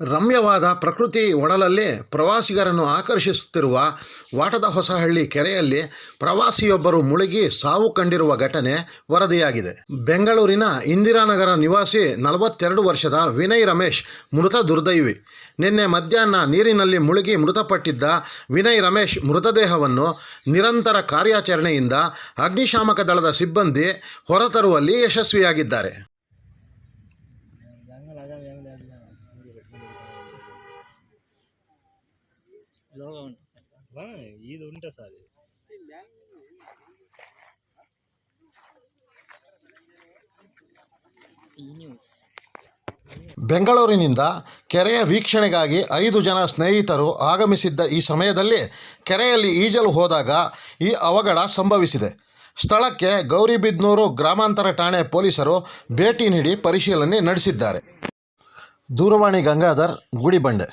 ರಮ್ಯವಾದ ಪ್ರಕೃತಿ ಒಡಲಲ್ಲಿ ಪ್ರವಾಸಿಗರನ್ನು ಆಕರ್ಷಿಸುತ್ತಿರುವ ವಾಟದ ಹೊಸಹಳ್ಳಿ ಕೆರೆಯಲ್ಲಿ ಪ್ರವಾಸಿಯೊಬ್ಬರು ಮುಳುಗಿ ಸಾವು ಕಂಡಿರುವ ಘಟನೆ ವರದಿಯಾಗಿದೆ. ಬೆಂಗಳೂರಿನ ಇಂದಿರಾನಗರ ನಿವಾಸಿ ನಲವತ್ತೆರಡು ವರ್ಷದ ವಿನಯ್ ರಮೇಶ್ ಮೃತ ದುರ್ದೈವಿ. ನಿನ್ನೆ ಮಧ್ಯಾಹ್ನ ನೀರಿನಲ್ಲಿ ಮುಳುಗಿ ಮೃತಪಟ್ಟಿದ್ದ ವಿನಯ್ ರಮೇಶ್ ಮೃತದೇಹವನ್ನು ನಿರಂತರ ಕಾರ್ಯಾಚರಣೆಯಿಂದ ಅಗ್ನಿಶಾಮಕ ದಳದ ಸಿಬ್ಬಂದಿ ಹೊರತರುವಲ್ಲಿ ಯಶಸ್ವಿಯಾಗಿದ್ದಾರೆ. లోగా ఉంటుంది ఆ, ఇది ఉంటే సార్ ఈ న్యూస్ ಬೆಂಗಳೂರಿನಿಂದ ಕೆರೆಯ ವೀಕ್ಷಣೆಗಾಗಿ ಐದು ಜನ ಸ್ನೇಹಿತರು ಆಗಮಿಸಿದ್ದ ಈ ಸಮಯದಲ್ಲಿ ಕೆರೆಯಲ್ಲಿ ಈಜಲು ಹೋದಾಗ ಈ ಅವಘಡ ಸಂಭವಿಸಿದೆ ಸ್ಥಳಕ್ಕೆ ಗೌರಿಬಿದ್ನೂರು ಗ್ರಾಮಾಂತರ ಠಾಣೆ ಪೊಲೀಸರು ಭೇಟಿ ನೀಡಿ ಪರಿಶೀಲನೆ ನಡೆಸಿದ್ದಾರೆ ದೂರವಾಣಿ ಗಂಗಾಧರ್ ಗುಡಿಬಂಡೆ